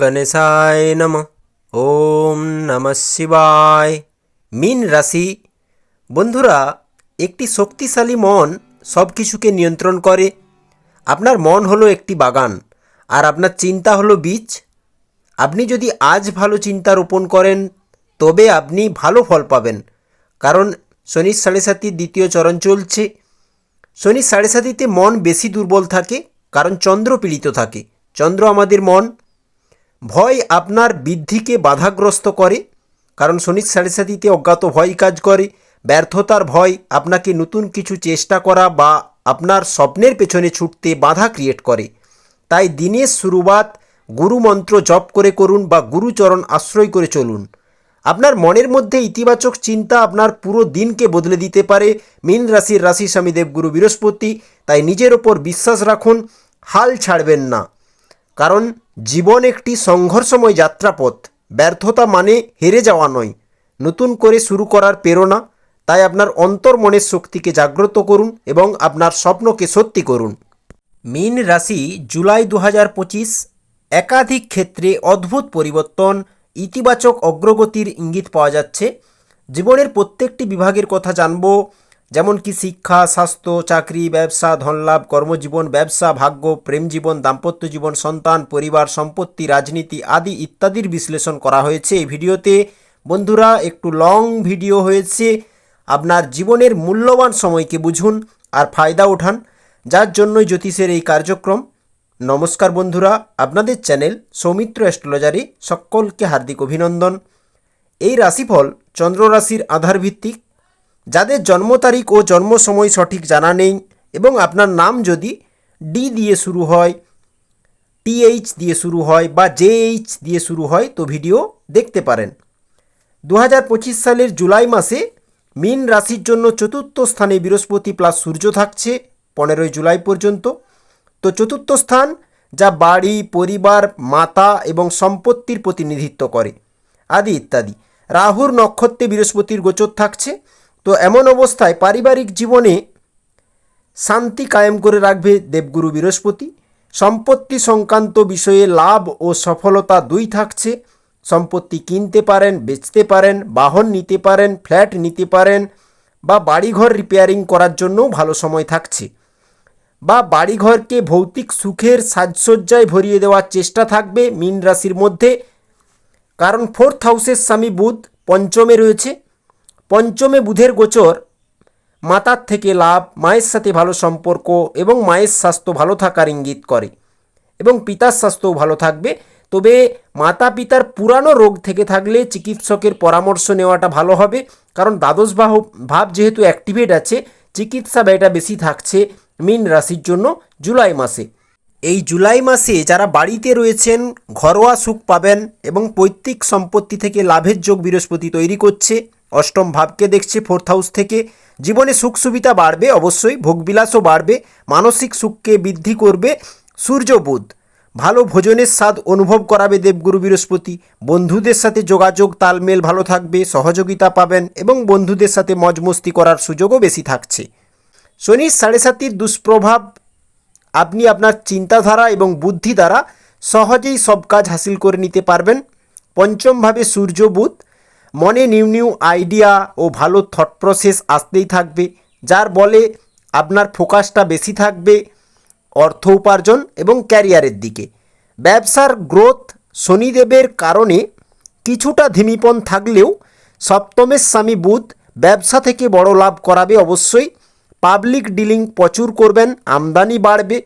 গণেশায় নম ওম নমঃ শিবায় মিন রাশি বন্ধুরা একটি শক্তিশালী মন সব কিছুকে নিয়ন্ত্রণ করে। আপনার মন হলো একটি বাগান, আর আপনার চিন্তা হলো বীজ। আপনি যদি আজ ভালো চিন্তা রোপণ করেন, তবে আপনি ভালো ফল পাবেন। কারণ শনির সাড়ে সাতির দ্বিতীয় চরণ চলছে। শনির সাড়ে সাতিতে মন বেশি দুর্বল থাকে, কারণ চন্দ্র পীড়িত থাকে। চন্দ্র আমাদের মন ভয় আপনার বৃদ্ধিকে বাধাগ্রস্ত করে। কারণ শনির সাড়ে সাতিতে অজ্ঞাত ভয় কাজ করে। ব্যর্থতার ভয় আপনাকে নতুন কিছু চেষ্টা করা বা আপনার স্বপ্নের পেছনে ছুটতে বাধা ক্রিয়েট করে। তাই দিনের শুরুবাত গুরুমন্ত্র জপ করে করুন বা গুরুচরণ আশ্রয় করে চলুন। আপনার মনের মধ্যে ইতিবাচক চিন্তা আপনার পুরো দিনকে বদলে দিতে পারে। মীন রাশির রাশি স্বামী দেবগুরু বৃহস্পতি, তাই নিজের ওপর বিশ্বাস রাখুন, হাল ছাড়বেন না। কারণ জীবন একটি সংঘর্ষময় যাত্রাপথ। ব্যর্থতা মানে হেরে যাওয়া নয়। নতুন করে শুরু করার প্রেরণা। তাই আপনার অন্তর মনের শক্তিকে জাগ্রত করুন এবং আপনার স্বপ্নকে সত্যি করুন। মীন রাশি জুলাই দু হাজার পঁচিশ একাধিক ক্ষেত্রে অদ্ভুত পরিবর্তন, ইতিবাচক অগ্রগতির ইঙ্গিত পাওয়া যাচ্ছে। জীবনের প্রত্যেকটি বিভাগের কথা জানব। যেমন কি শিক্ষা, স্বাস্থ্য, চাকরি, ব্যবসা, ধনলাভ, কর্মজীবন, ব্যবসা, ভাগ্য, প্রেম জীবন, দাম্পত্য জীবন, সন্তান, পরিবার, সম্পত্তি, রাজনীতি আদি ইত্যাদির বিশ্লেষণ করা হয়েছে এই ভিডিওতে। বন্ধুরা, একটু লং ভিডিও হয়েছে। আপনার জীবনের মূল্যবান সময়কে বুঝুন আর ফায়দা ওঠান যার জন্যই জ্যোতিষের এই কার্যক্রম। নমস্কার বন্ধুরা, আপনাদের চ্যানেল সৌমিত্র অ্যাস্ট্রোলজারে সকলকে হার্দিক অভিনন্দন। এই রাশিফল চন্দ্র রাশির আধার ভিত্তিক যাদের জন্ম তারিখ ও জন্ম সময় সঠিক জানা নেই এবং আপনার নাম যদি ডি দিয়ে শুরু হয় টিএইচ দিয়ে শুরু হয় বা জেএইচ দিয়ে শুরু হয় তো ভিডিও দেখতে পারেন। দু হাজার পঁচিশ সালের জুলাই মাসে মিন রাশির জন্য চতুর্থ স্থানে বৃহস্পতি প্লাস সূর্য থাকছে, পনেরোই জুলাই পর্যন্ত। তো চতুর্থ স্থান যা বাড়ি, পরিবার, মাতা এবং সম্পত্তির প্রতিনিধিত্ব করে। আদি ইত্যাদি। রাহুর নক্ষত্রে বৃহস্পতির গোচর থাকছে তো এমন অবস্থায় পারিবারিক জীবনে শান্তি কায়েম করে রাখবে দেবগুরু বৃহস্পতি। সম্পত্তি সংক্রান্ত বিষয়ে লাভ ও সফলতা দুই থাকছে। সম্পত্তি কিনতে পারেন, বেচতে পারেন, বাহন নিতে পারেন, ফ্ল্যাট নিতে পারেন বা বাড়িঘর রিপেয়ারিং করার জন্যও ভালো সময় থাকছে। বা বাড়িঘরকে ভৌতিক সুখের সাজসজ্জায় ভরিয়ে দেওয়ার চেষ্টা থাকবে মীন রাশির মধ্যে। কারণ ফোর্থ হাউসের স্বামী বুধ পঞ্চমে রয়েছে। পঞ্চমে বুধের গোচর, মাতার থেকে লাভ, মায়ের সাথে ভালো সম্পর্ক এবং মায়ের স্বাস্থ্য ভালো থাকার ইঙ্গিত করে এবং পিতার স্বাস্থ্যও ভালো থাকবে। তবে মাতা পিতার পুরানো রোগ থেকে থাকলে চিকিৎসকের পরামর্শ নেওয়াটা ভালো হবে। কারণ দ্বাদশ বাহ ভাব যেহেতু অ্যাক্টিভেট আছে, চিকিৎসা ব্যয়টা বেশি থাকছে মিন রাশির জন্য জুলাই মাসে। এই জুলাই মাসে যারা বাড়িতে রয়েছেন, ঘরোয়া সুখ পাবেন এবং পৈতৃক সম্পত্তি থেকে লাভের যোগ বৃহস্পতি তৈরি করছে। অষ্টম ভাবকে দেখছে ফোর্থ হাউস থেকে। জীবনে সুখ সুবিধা বাড়বে, অবশ্যই। ভোগবিলাসও বাড়বে, মানসিক সুখকে বৃদ্ধি করবে। সূর্য বুধ, ভালো ভোজনের স্বাদ অনুভব করাবে দেবগুরু বৃহস্পতি। বন্ধুদের সাথে যোগাযোগ, তালমেল ভালো থাকবে, সহযোগিতা পাবেন এবং বন্ধুদের সাথে মজমস্তি করার সুযোগও বেশি থাকছে। শনির সাড়ে সাতির দুষ্প্রভাব, আপনি আপনার চিন্তাধারা এবং বুদ্ধি দ্বারা সহজেই সব কাজ হাসিল করে নিতে পারবেন। পঞ্চমভাবে সূর্য বুধ মনে নিউ নিউ আইডিয়া ও ভালো থট প্রসেস আসতেই থাকবে, যার বলে আপনার ফোকাসটা বেশি থাকবে অর্থ উপার্জন এবং ক্যারিয়ারের দিকে। ব্যবসার গ্রোথ শনিদেবের কারণে কিছুটা ধিমিপন থাকলেও সপ্তমের স্বামী বুধ ব্যবসা থেকে বড় লাভ করাবে অবশ্যই। পাবলিক ডিলিং প্রচুর করবেন, আমদানি বাড়বে,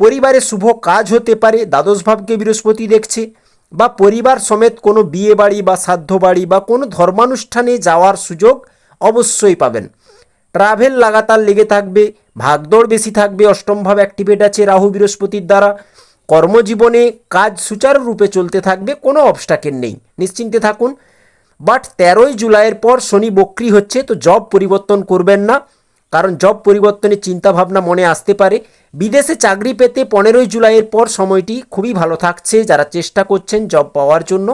পরিবারে শুভ কাজ হতে পারে, দ্বাদশ ভাবকে বৃহস্পতি দেখছে। বা পরিবার সমেত কোনো বিয়ে বাড়ি বা শ্রাদ্ধ বাড়ি বা কোনো ধর্মানুষ্ঠানে যাওয়ার সুযোগ অবশ্যই পাবেন। ট্রাভেল লাগাতার লেগে থাকবে, ভাগদৌড় বেশি থাকবে অষ্টমভাব অ্যাক্টিভেট আছে রাহু বৃহস্পতির দ্বারা। কর্মজীবনে কাজ সুচারুরূপে চলতে থাকবে, কোনো অবস্টাকের নেই। নিশ্চিন্তে থাকুন। বাট তেরোই জুলাইয়ের পর শনি বক্রি হচ্ছে, তো জব পরিবর্তন করবেন না। কারণ জব পরিবর্তনের চিন্তাভাবনা মনে আসতে পারে। বিদেশে চাকরি পেতে পনেরোই জুলাইয়ের পর সময়টি খুবই ভালো থাকছে, যারা চেষ্টা করছেন জব পাওয়ার জন্য।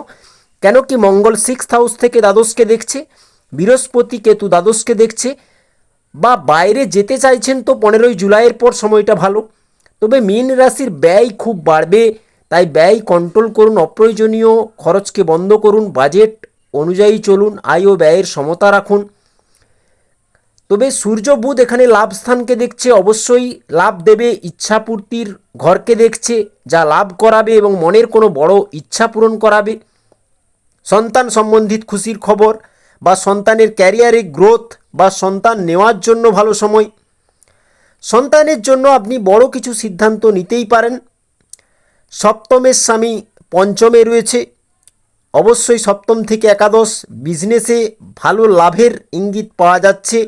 কেন কি মঙ্গল সিক্স হাউস থেকে দ্বাদশকে দেখছে, বৃহস্পতি কেতু দ্বাদশকে দেখছে, বা বাইরে যেতে চাইছেন তো পনেরোই জুলাইয়ের পর সময়টা ভালো। তবে মীন রাশির ব্যয় খুব বাড়বে, তাই ব্যয় কন্ট্রোল করুন, অপ্রয়োজনীয় খরচকে বন্ধ করুন বাজেট অনুযায়ী চলুন, আয় ও ব্যয়ের সমতা রাখুন। তবে সূর্য বুধ এখানে লাভ স্থানকে দেখছে। অবশ্যই লাভ দেবে ইচ্ছাপূর্তির ঘরকে দেখছে, যা লাভ করাবে এবং মনের কোনো বড় ইচ্ছা পূরণ করাবে। সন্তান সম্বন্ধিত খুশির খবর বা সন্তানের ক্যারিয়ারে গ্রোথ বা সন্তান নেওয়ার জন্য ভালো সময়। সন্তানের জন্য আপনি বড় কিছু সিদ্ধান্ত নিতেই পারেন। সপ্তমের স্বামী পঞ্চমে রয়েছে। অবশ্যই সপ্তম থেকে একাদশ বিজনেসে ভালো লাভের ইঙ্গিত পাওয়া যাচ্ছে।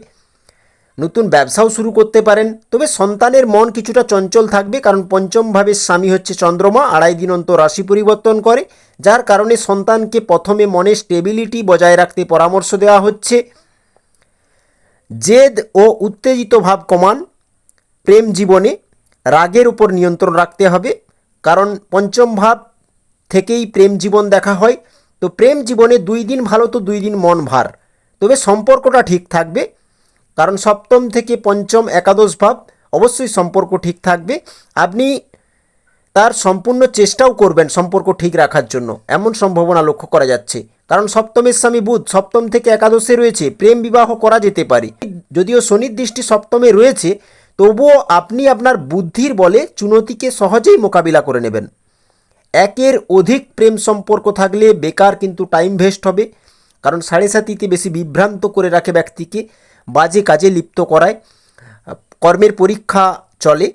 নতুন ব্যবসাও শুরু করতে পারেন। তবে সন্তানের মন কিছুটা চঞ্চল থাকবে কারণ পঞ্চম ভাবের স্বামী হচ্ছে চন্দ্রমা, আড়াই দিন অন্তর রাশি পরিবর্তন করে, যার কারণে সন্তানকে প্রথমে মনে স্টেবিলিটি বজায় রাখতে পরামর্শ দেওয়া হচ্ছে। জেদ ও উত্তেজিত ভাব কমান প্রেম জীবনে রাগের উপর নিয়ন্ত্রণ রাখতে হবে, কারণ পঞ্চম ভাব থেকেই প্রেম জীবন দেখা হয়। তো প্রেম জীবনে দুই দিন ভালো তো দুই দিন মন ভার। তবে সম্পর্কটা ঠিক থাকবে। কারণ সপ্তম থেকে পঞ্চম একাদশ ভাব অবশ্যই সম্পর্ক ঠিক থাকবে। আপনি তার সম্পূর্ণ চেষ্টাও করবেন সম্পর্ক ঠিক রাখার জন্য। এমন সম্ভাবনা লক্ষ্য করা যাচ্ছে। কারণ সপ্তমের স্বামী বুধ সপ্তম থেকে একাদশে রয়েছে, প্রেম বিবাহ করা যেতে পারে। যদিও শনির দৃষ্টি সপ্তমে রয়েছে, তবুও আপনি আপনার বুদ্ধির বলে চুনতিকে সহজেই মোকাবিলা করে নেবেন। একের অধিক প্রেম সম্পর্ক থাকলে বেকার কিন্তু টাইম ভেস্ট হবে। কারণ সাড়ে সাতিতে বেশি বিভ্রান্ত করে রাখে ব্যক্তিকে। বাজে কাজে লিপ্ত করায় কর্মের পরীক্ষা চলে,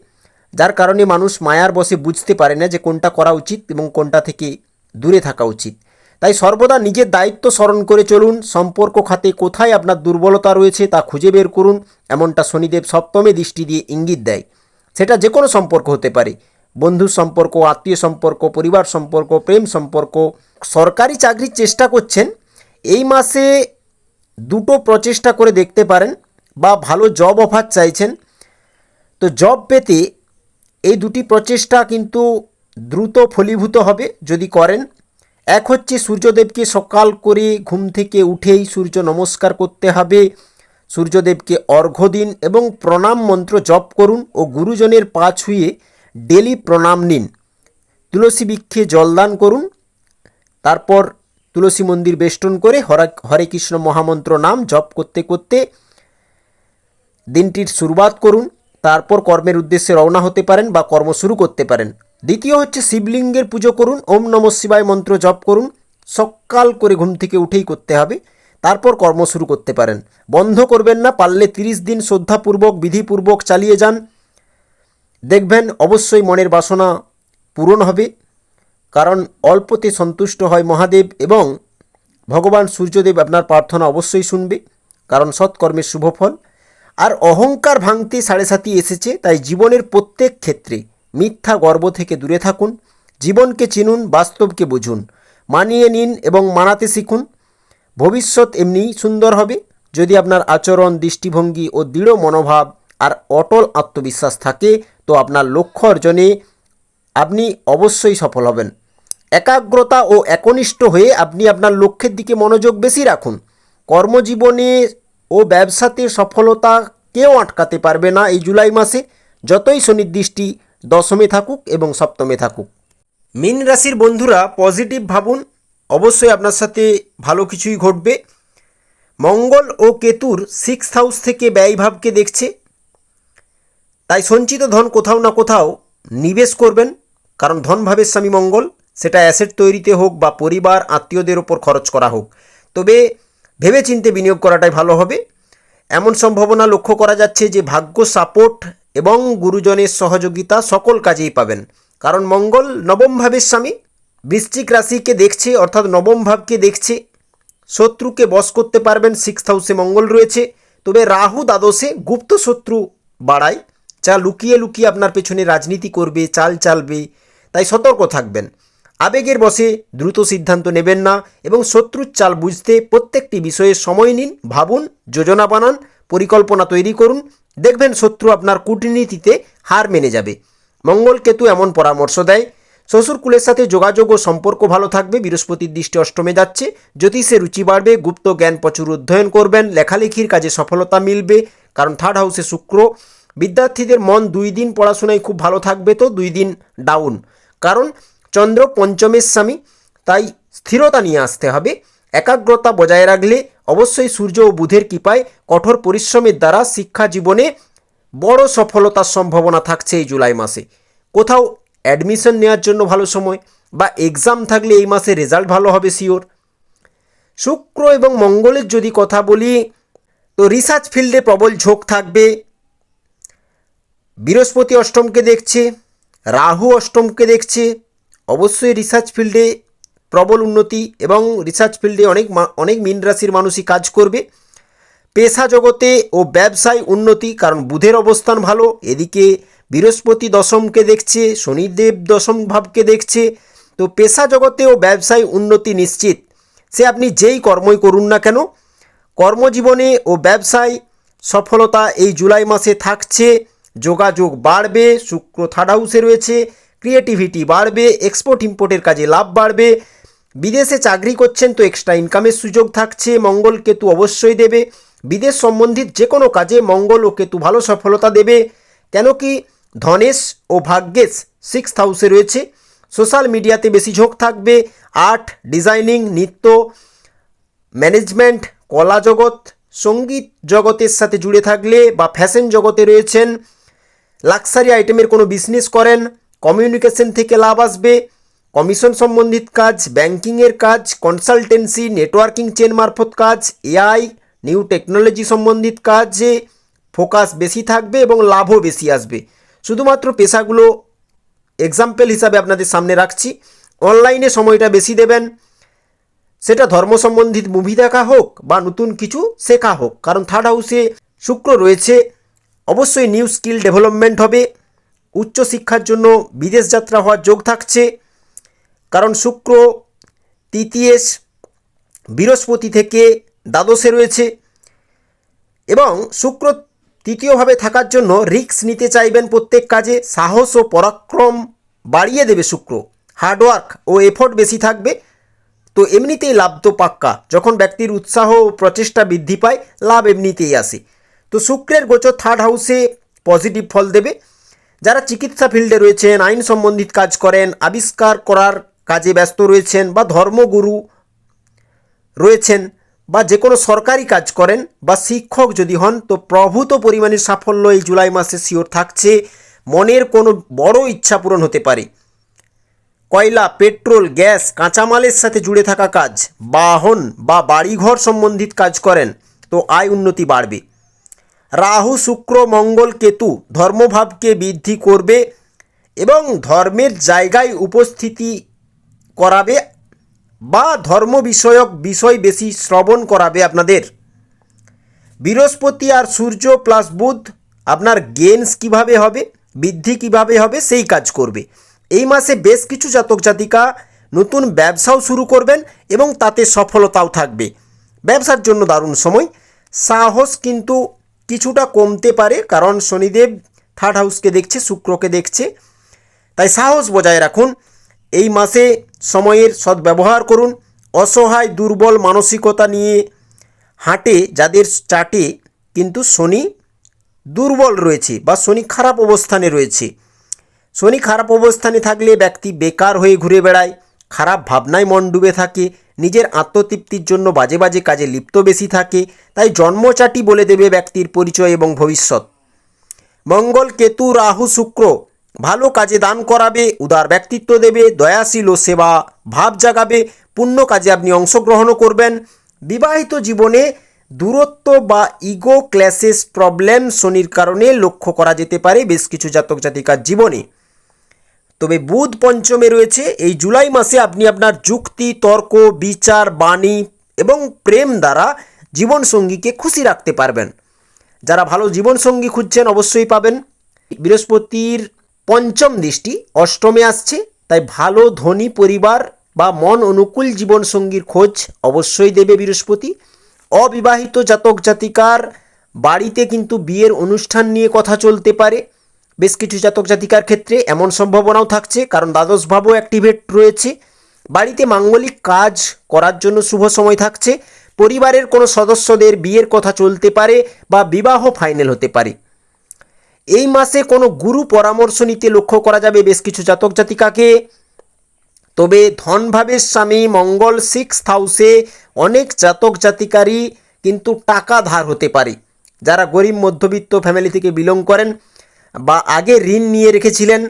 যার কারণে মানুষ মায়ার বসে বুঝতে পারে না যে কোনটা করা উচিত এবং কোনটা থেকে দূরে থাকা উচিত। তাই সর্বদা নিজের দায়িত্ব স্মরণ করে চলুন, সম্পর্ক খাতে কোথায় আপনার দুর্বলতা রয়েছে তা খুঁজে বের করুন, এমনটা শনিদেব সপ্তমে দৃষ্টি দিয়ে ইঙ্গিত দেয়। সেটা যে কোনো সম্পর্ক হতে পারে, বন্ধুর সম্পর্ক, আত্মীয় সম্পর্ক, পরিবার সম্পর্ক, প্রেম সম্পর্ক। সরকারি চাকরির চেষ্টা করছেন, এই মাসে দুটো প্রচেষ্টা করে দেখতে পারেন বা ভালো জব অফার চাইছেন। তো জব পেতে এই দুটি প্রচেষ্টা কিন্তু দ্রুত ফলীভূত হবে যদি করেন। এক হচ্ছে সূর্যদেবকে সকাল করে ঘুম থেকে উঠেই সূর্য নমস্কার করতে হবে, সূর্যদেবকে অর্ঘ্য দিন এবং প্রণাম মন্ত্র জপ করুন ও গুরুজনের পা ছুঁয়ে ডেলি প্রণাম নিন। তুলসী বৃক্ষে জলদান করুন। তারপর তুলসী মন্দির বেষ্টন করে হরে কৃষ্ণ মহামন্ত্র নাম জপ করতে করতে দিনটির শুরুয়াত করুন, তারপর কর্মের উদ্দেশ্যে রওনা হতে পারেন বা কর্ম শুরু করতে পারেন। দ্বিতীয় হচ্ছে শিবলিঙ্গের পুজো করুন, ওম নম শিবায় মন্ত্র জপ করুন, সকাল করে ঘুম থেকে উঠেই করতে হবে, তারপর কর্ম শুরু করতে পারেন। বন্ধ করবেন না, পারলে তিরিশ দিন শ্রদ্ধাপূর্বক, বিধিপূর্বক চালিয়ে যান। দেখবেন অবশ্যই মনের বাসনা পূরণ হবে কারণ অল্পতে সন্তুষ্ট হয় মহাদেব এবং ভগবান সূর্যদেব আপনার প্রার্থনা অবশ্যই শুনবে, কারণ সৎকর্মের শুভ ফল। আর অহংকার ভাঙতে সাড়ে সাতি এসেছে, তাই জীবনের প্রত্যেক ক্ষেত্রে মিথ্যা গর্ব থেকে দূরে থাকুন, জীবনকে চিনুন, বাস্তবকে বুঝুন, মানিয়ে নিন এবং মানাতে শিখুন। ভবিষ্যৎ এমনিই সুন্দর হবে, যদি আপনার আচরণ, দৃষ্টিভঙ্গি ও দৃঢ় মনোভাব আর অটল আত্মবিশ্বাস থাকে, তো আপনার লক্ষ্য অর্জনে আপনি অবশ্যই সফল হবেন। একাগ্রতা ও একনিষ্ঠ হয়ে আপনি আপনার লক্ষ্যের দিকে মনোযোগ বেশি রাখুন। কর্মজীবনে ও ব্যবসাতে সফলতা কেউ আটকাতে পারবে না এই জুলাই মাসে। যতই সুনির্দিষ্টি দশমে থাকুক এবং সপ্তমে থাকুক। মীন রাশির বন্ধুরা পজিটিভ ভাবুন। অবশ্যই আপনার সাথে ভালো কিছুই ঘটবে। মঙ্গল ও কেতুর সিক্স হাউস থেকে ব্যয়ভাবকে দেখছে। তাই সঞ্চিত ধন কোথাও না কোথাও নিবেশ করবেন। কারণ ধনভাবের স্বামী মঙ্গল। সেটা অ্যাসেট তৈরিতে হোক বা পরিবার, আত্মীয়দের ওপর খরচ করা হোক। তবে ভেবেচিন্তে বিনিয়োগ করাটাই ভালো হবে। এমন সম্ভাবনা লক্ষ্য করা যাচ্ছে যে ভাগ্য সাপোর্ট এবং গুরুজনের সহযোগিতা সকল কাজেই পাবেন। কারণ মঙ্গল নবম ভাবের স্বামী বৃশ্চিক রাশিকে দেখছে, অর্থাৎ নবম ভাবকে দেখছে। শত্রুকে বশ করতে পারবেন সিক্স হাউসে মঙ্গল রয়েছে। তবে রাহু দ্বাদশে গুপ্ত শত্রু বাড়ায়, যা লুকিয়ে লুকিয়ে আপনার পেছনে রাজনীতি করবে, চাল চালবে, তাই সতর্ক থাকবেন। আবেগের বসে দ্রুত সিদ্ধান্ত নেবেন না এবং শত্রুর চাল বুঝতে প্রত্যেকটি বিষয়ে সময় নিন, ভাবুন, যোজনা বানান, পরিকল্পনা তৈরি করুন। দেখবেন শত্রু আপনার কূটনীতিতে হার মেনে যাবে। মঙ্গল কেতু এমন পরামর্শ দেয় শ্বশুরকুলের সাথে যোগাযোগ ও সম্পর্ক ভালো থাকবে, বৃহস্পতির দৃষ্টি অষ্টমে যাচ্ছে। জ্যোতিষে রুচি বাড়বে, গুপ্ত জ্ঞান প্রচুর অধ্যয়ন করবেন, লেখালেখির কাজে সফলতা মিলবে, কারণ থার্ড হাউসে শুক্র। বিদ্যার্থীদের মন দুই দিন পড়াশোনায় খুব ভালো থাকবে তো দুই দিন ডাউন কারণ চন্দ্র পঞ্চমের স্বামী, তাই স্থিরতা নিয়ে আসতে হবে। একাগ্রতা বজায় রাখলে অবশ্যই সূর্য ও বুধের কৃপায় কঠোর পরিশ্রমের দ্বারা শিক্ষা জীবনে বড় সফলতার সম্ভাবনা থাকছে এই জুলাই মাসে। কোথাও অ্যাডমিশন নেওয়ার জন্য ভালো সময় বা এক্সাম থাকলে এই মাসে রেজাল্ট ভালো হবে শিওর। শুক্র এবং মঙ্গলের যদি কথা বলি, তো রিসার্চ ফিল্ডে প্রবল ঝোঁক থাকবে। বৃহস্পতি অষ্টমকে দেখছে, রাহু অষ্টমকে দেখছে অবশ্যই রিসার্চ ফিল্ডে প্রবল উন্নতি এবং রিসার্চ ফিল্ডে অনেক অনেক মীন রাশির মানুষই কাজ করবে। পেশা জগতে ও ব্যবসায় উন্নতি, কারণ বুধের অবস্থান ভালো, এদিকে বৃহস্পতি দশমকে দেখছে, শনিদেব দশম ভাবকে দেখছে। তো পেশা জগতে ও ব্যবসায় উন্নতি নিশ্চিত। সে আপনি যেই কর্মই করুন না কেন, কর্মজীবনে ও ব্যবসায় সফলতা এই জুলাই মাসে থাকছে, যোগাযোগ বাড়বে, শুক্র থার্ড হাউসে রয়েছে ক্রিয়েটিভিটি বাড়বে এক্সপোর্ট ইম্পোর্টের কাজে লাভ বাড়বে। বিদেশে চাকরি করছেন তো এক্সট্রা ইনকামের সুযোগ থাকছে, মঙ্গল কেতু অবশ্যই দেবে। বিদেশ সম্বন্ধিত যে কোনো কাজে মঙ্গল ও কেতু ভালো সফলতা দেবে। কেন কি ধনেশ ও ভাগ্যেশ সিক্স হাউসে রয়েছে। সোশ্যাল মিডিয়াতে বেশি ঝোঁক থাকবে। আর্ট ডিজাইনিং নৃত্য ম্যানেজমেন্ট কলা জগৎ, সংগীত জগতের সাথে জুড়ে থাকলে বা ফ্যাশন জগতে রয়েছেন লাক্সারি আইটেমের কোনো বিজনেস করেন কমিউনিকেশন থেকে লাভ আসবে। কমিশন সম্বন্ধিত কাজ, ব্যাংকিংয়ের কাজ, কনসালটেন্সি, নেটওয়ার্কিং চেন মারফত কাজ, এআই, নিউ টেকনোলজি সম্বন্ধিত কাজে ফোকাস বেশি থাকবে এবং লাভও বেশি আসবে। শুধুমাত্র পেশাগুলো এক্সাম্পল হিসাবে আপনাদের সামনে রাখছি। অনলাইনে সময়টা বেশি দেবেন। সেটা ধর্ম সম্বন্ধিত মুভি দেখা হোক বা নতুন কিছু শেখা হোক। কারণ থার্ড হাউসে শুক্র রয়েছে। অবশ্যই নিউ স্কিল ডেভেলপমেন্ট হবে। উচ্চশিক্ষার জন্য বিদেশ যাত্রা হওয়ার যোগ থাকছে। কারণ শুক্র, তৃতীয়েশ, বৃহস্পতি থেকে দ্বাদশে রয়েছে। এবং শুক্র তৃতীয়ভাবে থাকার জন্য রিস্ক নিতে চাইবেন প্রত্যেক কাজে। সাহস ও পরাক্রম বাড়িয়ে দেবে শুক্র। হার্ডওয়ার্ক ও এফোর্ট বেশি থাকবে। তো এমনিতেই লাভ তো পাক্কা। যখন ব্যক্তির উৎসাহ ও প্রচেষ্টা বৃদ্ধি পায়, লাভ এমনিতেই আসে। তো শুক্রের গোচর থার্ড হাউসে পজিটিভ ফল দেবে। যারা চিকিৎসা ফিল্ডে রয়েছেন, আইন সম্বন্ধিত কাজ করেন, আবিষ্কার করার কাজে ব্যস্ত রয়েছেন বা ধর্মগুরু রয়েছেন বা যে কোনো সরকারি কাজ করেন বা শিক্ষক যদি হন, তো প্রভূত পরিমাণের সাফল্য এই জুলাই মাসে শিওর থাকছে। মনের কোনো বড় ইচ্ছা পূরণ হতে পারে। কয়লা, পেট্রোল, গ্যাস, কাঁচামালের সাথে জুড়ে থাকা কাজ, বাহন বা বাড়িঘর সম্বন্ধিত কাজ করেন, তো আয় উন্নতি বাড়বে। রাহু, শুক্র, মঙ্গল, কেতু ধর্মভাবকে বৃদ্ধি করবে এবং ধর্মের জায়গায় উপস্থিতি করাবে বা ধর্ম বিষয়ক বিষয় বেশি শ্রবণ করাবে আপনাদের। বৃহস্পতি আর সূর্য প্লাস বুধ, আপনার গেনস কীভাবে হবে, বৃদ্ধি কীভাবে হবে, সেই কাজ করবে। এই মাসে বেশ কিছু জাতক জাতিকা নতুন ব্যবসাও শুরু করবেন এবং তাতে সফলতাও থাকবে। ব্যবসার জন্য দারুণ সময়। সাহস কিন্তু কিছুটা কমতে পারে, কারণ শনিদেব থার্ড হাউসকে দেখছে, শুক্রকে দেখছে। তাই সাহস বজায় রাখুন, এই মাসে সময়ের সদ্ব্যবহার করুন, অসহায়, দুর্বল মানসিকতা নিয়ে হাঁটে, যাদের চাটে কিন্তু শনি দুর্বল রয়েছে বা শনি খারাপ অবস্থানে রয়েছে। শনি খারাপ অবস্থানে থাকলে ব্যক্তি বেকার হয়ে ঘুরে বেড়ায়, খারাপ ভাবনায় মন ডুবে থাকে নিজের আত্মতৃপ্তির জন্য বাজে বাজে কাজে লিপ্ত বেশি থাকে, তাই জন্মচাটি বলে দেবে ব্যক্তির পরিচয় এবং ভবিষ্যৎ। মঙ্গল কেতু, রাহু, শুক্র ভালো কাজে দান করাবে, উদার ব্যক্তিত্ব দেবে, দয়াশীল ও সেবা ভাব জাগাবে, পুণ্য কাজে আপনি অংশগ্রহণও করবেন। বিবাহিত জীবনে দূরত্ব বা ইগো ক্ল্যাশেস প্রবলেম শনির কারণে লক্ষ্য করা যেতে পারে বেশ কিছু জাতক জাতিকার জীবনে। তবে বুধ পঞ্চমে রয়েছে। এই জুলাই মাসে আপনি আপনার যুক্তি, তর্ক, বিচার, বাণী এবং প্রেম দ্বারা জীবনসঙ্গীকে খুশি রাখতে পারবেন। যারা ভালো জীবনসঙ্গী খুঁজছেন অবশ্যই পাবেন। বৃহস্পতির পঞ্চম দৃষ্টি অষ্টমে আসছে, তাই ভালো, ধনী পরিবার বা মন অনুকূল জীবনসঙ্গীর খোঁজ অবশ্যই দেবে বৃহস্পতি। অবিবাহিত জাতক জাতিকার বাড়িতে কিন্তু বিয়ের অনুষ্ঠান নিয়ে কথা চলতে পারে। বেশ কিছু জাতক জাতিকার ক্ষেত্রে এমন সম্ভাবনাও থাকছে, কারণ দ্বাদশ ভাবও অ্যাক্টিভেট রয়েছে। বাড়িতে মাঙ্গলিক কাজ করার জন্য শুভ সময় থাকছে, পরিবারের কোনো সদস্যদের বিয়ের কথা চলতে পারে বা বিবাহ ফাইনাল হতে পারে। এই মাসে কোনো গুরু পরামর্শ নিতে লক্ষ্য করা যাবে বেশ কিছু জাতক জাতিকাকে। তবে ধনভাবের স্বামী মঙ্গল সিক্স হাউসে অনেক জাতক জাতিকারই কিন্তু টাকা ধার হতে পারে, যারা গরিব, মধ্যবিত্ত, ফ্যামিলি থেকে বিলং করেন। বা আগে ঋণ নিয়ে রেখেছিলেন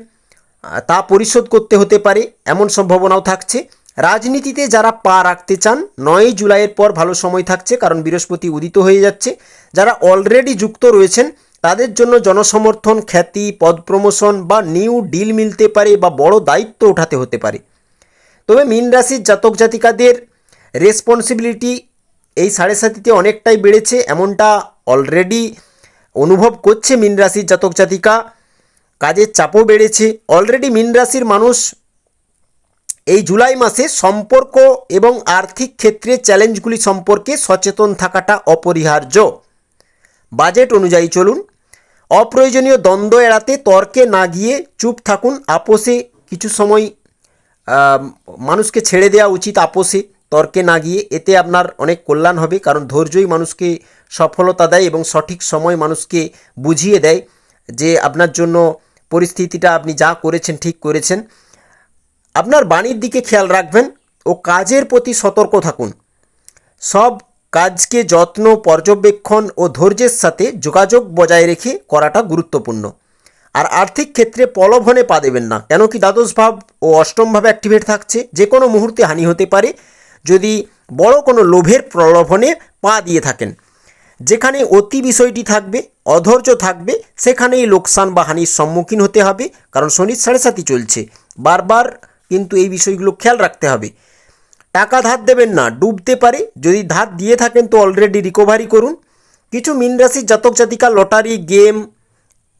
তা পরিশোধ করতে হতে পারে, এমন সম্ভাবনাও থাকছে। রাজনীতিতে যারা পা রাখতে চান, নয়ই জুলাইয়ের পর ভালো সময় থাকছে, কারণ বৃহস্পতি উদিত হয়ে যাচ্ছে। যারা অলরেডি যুক্ত রয়েছেন, তাদের জন্য জনসমর্থন, খ্যাতি, পদ প্রমোশন বা নিউ ডিল মিলতে পারে বা বড় দায়িত্ব ওঠাতে হতে পারে। তবে মীন রাশির জাতক জাতিকাদের রেসপন্সিবিলিটি এই সাড়ে সাতিতে অনেকটাই বেড়েছে, এমনটা অলরেডি অনুভব করছে মীন রাশির জাতক জাতিকা। কাজের চাপও বেড়েছে। অলরেডি মীন রাশির মানুষ এই জুলাই মাসে সম্পর্ক এবং আর্থিক ক্ষেত্রে চ্যালেঞ্জগুলি সম্পর্কে সচেতন থাকাটা অপরিহার্য। বাজেট অনুযায়ী চলুন। অপ্রয়োজনীয় দ্বন্দ্ব এড়াতে তর্কে না গিয়ে চুপ থাকুন। আপোষে কিছু সময় মানুষকে ছেড়ে দেওয়া উচিত। আপোষে তর্কে না গিয়ে এতে আপনার অনেক কল্যাণ হবে, কারণ ধৈর্যই মানুষকে সফলতা দেয় এবং সঠিক সময় মানুষকে বুঝিয়ে দেয় যে আপনার জন্য পরিস্থিতিটা আপনি যা করেছেন, ঠিক করেছেন। আপনার বাণীর দিকে খেয়াল রাখবেন ও কাজের প্রতি সতর্ক থাকুন। সব কাজকে যত্ন, পর্যবেক্ষণ ও ধৈর্যের সাথে যোগাযোগ বজায় রেখে করাটা গুরুত্বপূর্ণ। আর আর্থিক ক্ষেত্রে প্রলোভনে পা দেবেন না, কেন কি দ্বাদশ ভাব ও অষ্টম ভাবে অ্যাক্টিভেট থাকছে, যে কোনো মুহূর্তে হানি হতে পারে। যদি বড় কোনো লোভের প্রলোভনে পা দিয়ে থাকেন। যেখানে অতি বিষয়টি থাকবে, অধৈর্য থাকবে, সেখানেই লোকসান বা হানির সম্মুখীন হতে হবে, কারণ শনির সাড়ে সাথী চলছে। বারবার কিন্তু এই বিষয়গুলো খেয়াল রাখতে হবে। টাকা ধার দেবেন না, ডুবতে পারে। যদি ধার দিয়ে থাকেন তো অলরেডি রিকভারি করুন। কিছু মিন রাশির জাতক জাতিকা লটারি, গেম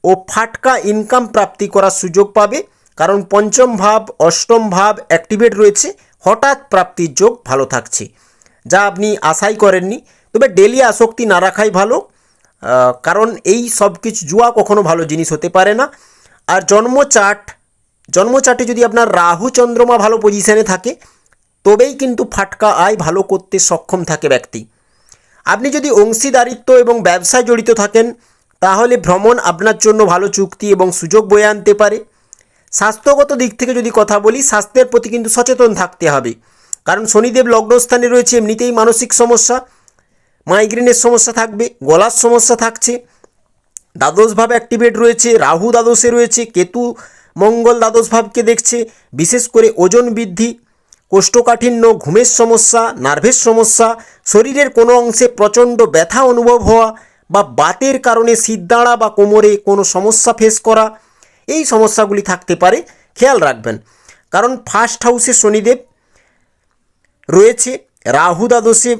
ও ফাটকা ইনকাম প্রাপ্তি করার সুযোগ পাবে। কারণ পঞ্চম ভাব, অষ্টম ভাব অ্যাক্টিভেট রয়েছে। হঠাৎ প্রাপ্তির যোগ ভালো থাকছে। যা আপনি আশাই করেননি। তবে ডেলি আসক্তি না রাখাই ভালো। কারণ এই সব কিছু জুয়া কখনো ভালো জিনিস হতে পারে না। আর জন্ম চার্ট জন্ম চার্টে যদি আপনার রাহু চন্দ্রমা ভালো পজিশনে থাকে, তবেই কিন্তু ফাটকা আয় ভালো করতে সক্ষম থাকে ব্যক্তি। আপনি যদি অংশীদারিত্ব এবং ব্যবসায় জড়িত থাকেন, তাহলে ভ্রমণ আপনার জন্য ভালো চুক্তি এবং সুযোগ বয়ে আনতে পারে। স্বাস্থ্যগত দিক থেকে যদি কথা বলি, স্বাস্থ্যের প্রতি কিন্তু সচেতন থাকতে হবে। কারণ শনিদেব লগ্নস্থানে রয়েছে, এমনিতেই মানসিক সমস্যা, মাইগ্রেনের সমস্যা থাকবে, গলার সমস্যা থাকছে, দ্বাদশভাবে অ্যাক্টিভেট রয়েছে, রাহু দ্বাদশে রয়েছে, কেতু, মঙ্গল দ্বাদশ ভাবকে দেখছে, বিশেষ করে ওজন বৃদ্ধি, কোষ্ঠকাঠিন্য, ঘুমের সমস্যা, নার্ভের সমস্যা, শরীরের কোনো অংশে প্রচণ্ড ব্যথা অনুভব হওয়া বা বাতের কারণে সিদ্ধাড়া বা কোমরে কোনো সমস্যা ফেস করা এই সমস্যাগুলি থাকতে পারে, খেয়াল রাখবেন। কারণ ফার্স্ট হাউসে শনিদেব রয়েছে, রাহু দ্বাদশে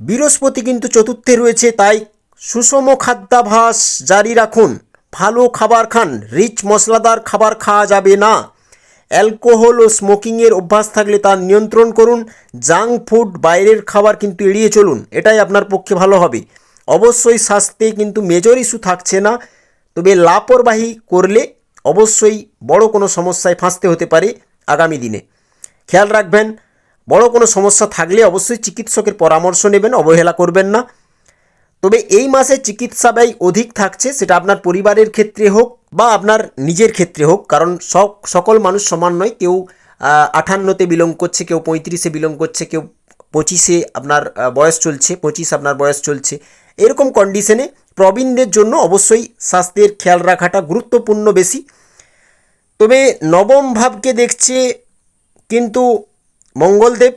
বৃহস্পতি কিন্তু চতুর্থে রয়েছে, তাই সুষম খাদ্যাভাস জারি রাখুন। ভালো খাবার খান রিচ মশলাদার খাবার খাওয়া যাবে না। অ্যালকোহল ও স্মোকিংয়ের অভ্যাস থাকলে তা নিয়ন্ত্রণ করুন। জাঙ্ক ফুড বাইরের খাবার কিন্তু এড়িয়ে চলুন, এটাই আপনার পক্ষে ভালো হবে। অবশ্যই স্বাস্থ্যে কিন্তু মেজর ইস্যু থাকছে না। তবে লাপরবাহি করলে অবশ্যই বড় কোনো সমস্যায় ফাঁসতে হতে পারে আগামী দিনে। খেয়াল রাখবেন বড় কোনো সমস্যা থাকলে অবশ্যই চিকিৎসকের পরামর্শ নেবেন অবহেলা করবেন না। তবে এই মাসে চিকিৎসা ব্যয় অধিক থাকছে সেটা আপনার পরিবারের ক্ষেত্রে হোক বা আপনার নিজের ক্ষেত্রে হোক কারণ সব সকল মানুষ সমান নয়। কেউ আহ, আটান্নতে বিলং করছে কেউ পঁয়ত্রিশে বিলং করছে কেউ পঁচিশে আপনার বয়স চলছে পঁচিশ আপনার বয়স চলছে। এরকম কন্ডিশনে প্রবীণদের জন্য অবশ্যই স্বাস্থ্যের খেয়াল রাখাটা গুরুত্বপূর্ণ বেশি। তবে নবম ভাবকে দেখছে কিন্তু মঙ্গলদেব।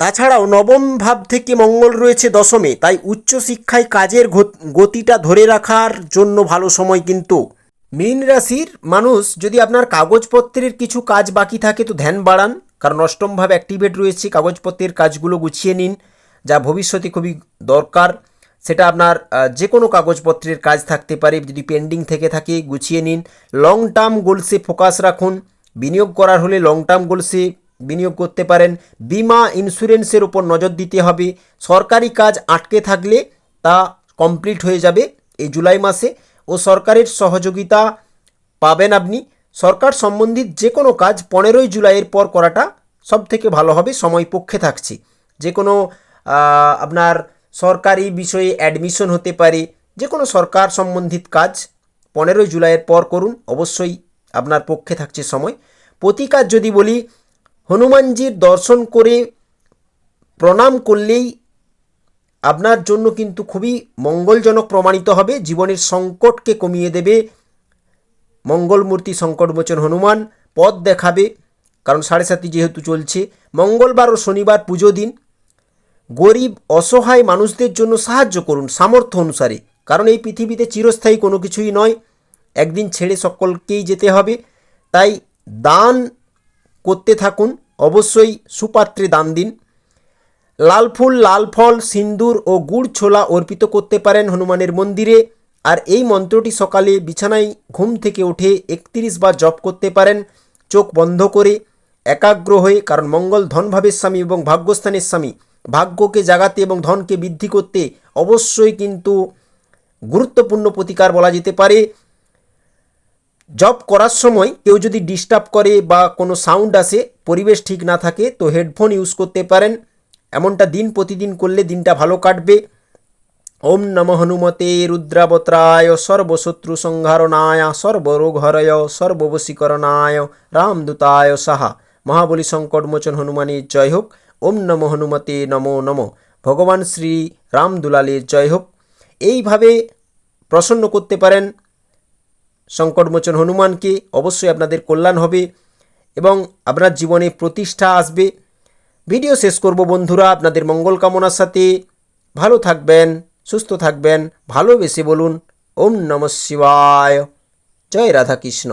তাছাড়াও নবম ভাব থেকে মঙ্গল রয়েছে দশমে, তাই উচ্চশিক্ষায় কাজের গতিটা ধরে রাখার জন্য ভালো সময় কিন্তু। মীন রাশির মানুষ যদি আপনার কাগজপত্রের কিছু কাজ বাকি থাকে তো ধ্যান বাড়ান, কারণ অষ্টমভাবে অ্যাক্টিভেট রয়েছে। কাগজপত্রের কাজগুলো গুছিয়ে নিন, যা ভবিষ্যতে খুবই দরকার। সেটা আপনার যে কোনো কাগজপত্রের কাজ থাকতে পারে, যদি পেন্ডিং থেকে থাকে, গুছিয়ে নিন। লং টার্ম গোলসে ফোকাস রাখুন। বিনিয়োগ করার হলে লং টার্ম গোলসে বিনিয়োগ করতে পারেন। বিমা ইন্স্যুরেন্সের উপর নজর দিতে হবে। সরকারি কাজ আটকে থাকলে তা কমপ্লিট হয়ে যাবে এই জুলাই মাসে। ও সরকারের সহযোগিতা পাবেন আপনি। সরকার সম্বন্ধিত যে কোনো কাজ পনেরোই জুলাইয়ের পর করাটা সব থেকে ভালো হবে। সময় পক্ষে থাকছে। যে কোনো আপনার সরকারি বিষয়ে অ্যাডমিশন হতে পারে যে কোনো সরকার সম্বন্ধিত কাজ। পনেরোই জুলাইয়ের পর করুন, অবশ্যই আপনার পক্ষে থাকছে সময়। প্রতিকার যদি বলি, হনুমানজির দর্শন করে প্রণাম করলেই আপনার জন্য কিন্তু খুবই মঙ্গলজনক প্রমাণিত হবে। জীবনের সংকটকে কমিয়ে দেবে। মঙ্গলমূর্তি সংকটমোচন হনুমান পথ দেখাবে, কারণ সাড়ে সাতি যেহেতু চলছে। মঙ্গলবার ও শনিবার পুজো দিন। গরিব, অসহায় মানুষদের জন্য সাহায্য করুন সামর্থ্য অনুসারে। কারণ এই পৃথিবীতে চিরস্থায়ী কোনো কিছুই নয়। একদিন ছেড়ে সকলকেই যেতে হবে। তাই দান করতে থাকুন। অবশ্যই সুপাত্রে দান দিন। লাল ফুল, লাল ফল, সিন্দুর ও গুড় ছোলা অর্পিত করতে পারেন হনুমানের মন্দিরে। আর এই মন্ত্রটি সকালে বিছানায় ঘুম থেকে উঠে একত্রিশ বার জপ করতে পারেন। চোখ বন্ধ করে, একাগ্র হয়ে, কারণ মঙ্গল ধনভাবের স্বামী এবং ভাগ্যস্থানের স্বামী। ভাগ্যকে জাগাতে এবং ধনকে বৃদ্ধি করতে অবশ্যই কিন্তু গুরুত্বপূর্ণ প্রতিকার বলা যেতে পারে। জব করার সময় কেউ যদি ডিস্টার্ব করে বা কোনো সাউন্ড আসে, পরিবেশ ঠিক না থাকে, তো হেডফোন ইউজ করতে পারেন। এমনটা দিন প্রতিদিন করলে দিনটা ভালো কাটবে। ওম নম হনুমতে রুদ্রাবত্রায় সর্বশত্রু সংহারণায় সর্বরোগহরয় সর্ববশীকরণায় রামদূতায় সাহা। মহাবলী সংকটমোচন হনুমানের জয় হোক। ওম নম হনুমতে নমো নম। ভগবান শ্রী রাম দুলালের জয় হোক। এইভাবে প্রসন্ন করতে পারেন সংকটমোচন হনুমানকে। অবশ্যই আপনাদের কল্যাণ হবে এবং আপনার জীবনে প্রতিষ্ঠা আসবে। ভিডিও শেষ করব বন্ধুরা, আপনাদের মঙ্গল কামনার সাথে। ভালো থাকবেন, সুস্থ থাকবেন, ভালোবেসে বলুন, ওম নম শিবায়। জয় রাধাকৃষ্ণ।